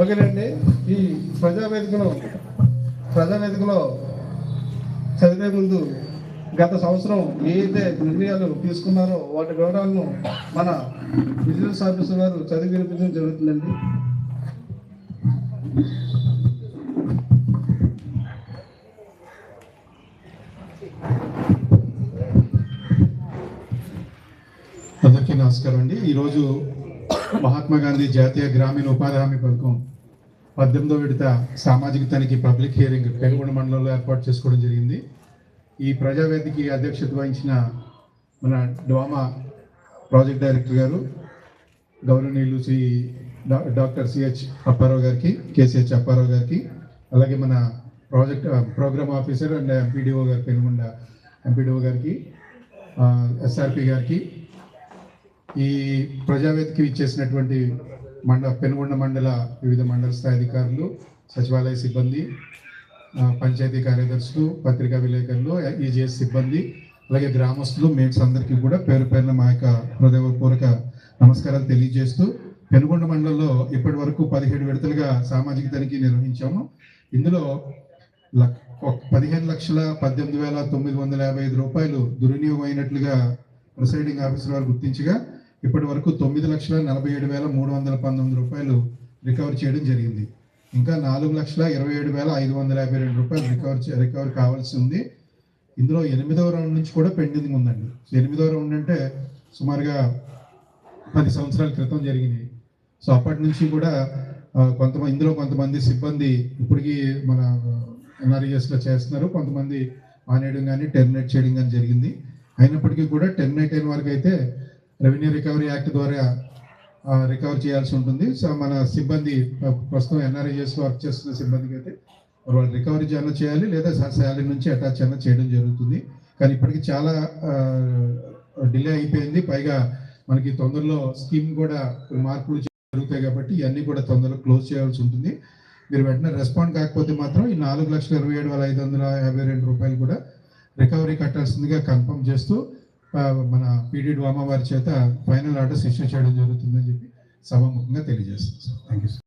ఓకేనండి ఈ ప్రజావేదికను ప్రజావేదికలో చదివే ముందు గత సంవత్సరం ఏదైతే నిర్ణయాలు తీసుకున్నారో వాటి వివరాలను మన విజిలెన్స్ ఆఫీసర్ గారు చదివి వినిపించడం జరుగుతుందండి. అందరికీ నమస్కారం అండి. ఈరోజు మహాత్మా గాంధీ జాతీయ గ్రామీణ ఉపాధి హామీ పథకం పద్దెనిమిదో విడత సామాజిక తనిఖీ పబ్లిక్ హియరింగ్ పెనుగొండ మండలంలో ఏర్పాటు చేసుకోవడం జరిగింది. ఈ ప్రజావేదికి అధ్యక్షత వహించిన మన డ్వామా ప్రాజెక్ట్ డైరెక్టర్ గారు గౌరవనీయులు శ్రీ డా- డాక్టర్ సిహెచ్ అప్పారావు గారికి కేసిహెచ్ అప్పారావు గారికి అలాగే మన project programme officer and MPDO గారు పెనుగొండ ఎంపీడీఓ గారికి ఎస్ఆర్పి గారికి ఈ ప్రజావేదిక ఇచ్చేసినటువంటి మండ పెనుగొండ మండల వివిధ మండల స్థాయి అధికారులు సచివాలయ సిబ్బంది పంచాయతీ కార్యదర్శులు పత్రికా విలేకరులు ఈజీఎస్ సిబ్బంది అలాగే గ్రామస్తులు మేట్స్ అందరికీ కూడా పేరు పేరున మా యొక్క హృదయపూర్వక నమస్కారాలు తెలియజేస్తూ పెనుగొండ మండలంలో ఇప్పటి వరకు పదిహేడు విడతలుగా సామాజిక తనిఖీ నిర్వహించాము. ఇందులో లక్- పదిహేను లక్షల పద్దెనిమిది వేల తొమ్మిది వందల యాభై ఐదు రూపాయలు దుర్వినియోగం అయినట్లుగా ప్రిసైడింగ్ ఆఫీసర్ వారు గుర్తించగా ఇప్పటి వరకు తొమ్మిది లక్షల నలభై ఏడు వేల మూడు వందల పంతొమ్మిది రూపాయలు రికవర్ చేయడం జరిగింది. ఇంకా నాలుగు లక్షల ఇరవై ఏడు వేల ఐదు వందల యాభై రెండు రూపాయలు రికవర్ రికవర్ కావాల్సి ఉంది. ఇందులో ఎనిమిదవ రౌండ్ నుంచి కూడా పెండింగ్ ఉందండి. సో ఎనిమిదవ రౌండ్ అంటే సుమారుగా పది సంవత్సరాల క్రితం జరిగింది సో అప్పటి నుంచి కూడా కొంతమంది ఇందులో కొంతమంది సిబ్బంది ఇప్పటికీ మన ఎన్ఆర్ఈఎస్లో చేస్తున్నారు. కొంతమంది మానేయడం కానీ టెర్మినేట్ చేయడం కానీ జరిగింది. అయినప్పటికీ కూడా టెర్మినేట్ అయిన వరకు అయితే రెవెన్యూ రికవరీ యాక్ట్ ద్వారా రికవర్ చేయాల్సి ఉంటుంది. సో మన సిబ్బంది ప్రస్తుతం ఎన్ఆర్ఐఎస్ వర్క్ చేస్తున్న సిబ్బందికి అయితే వాళ్ళు రికవరీ అన్న చేయాలి లేదా శాలరీ నుంచి అటాచ్ అన్న చేయడం జరుగుతుంది. కానీ ఇప్పటికి చాలా డిలే అయిపోయింది. పైగా మనకి తొందరలో స్కీమ్ కూడా మార్పులు జరుగుతాయి కాబట్టి ఇవన్నీ కూడా తొందరలో క్లోజ్ చేయాల్సి ఉంటుంది. మీరు వెంటనే రెస్పాండ్ కాకపోతే మాత్రం ఈ నాలుగు లక్షల ఇరవై ఏడు వేల ఐదు వందల యాభై రెండు రూపాయలు కూడా రికవరీ కట్టాల్సిందిగా కన్ఫర్మ్ చేస్తూ మన పీడీ డ్వామా వారి చేత ఫైనల్ ఆర్డర్స్ ఇష్యూ చేయడం జరుగుతుందని చెప్పి సభాముఖంగా తెలియజేస్తాం సార్. Thank you sir.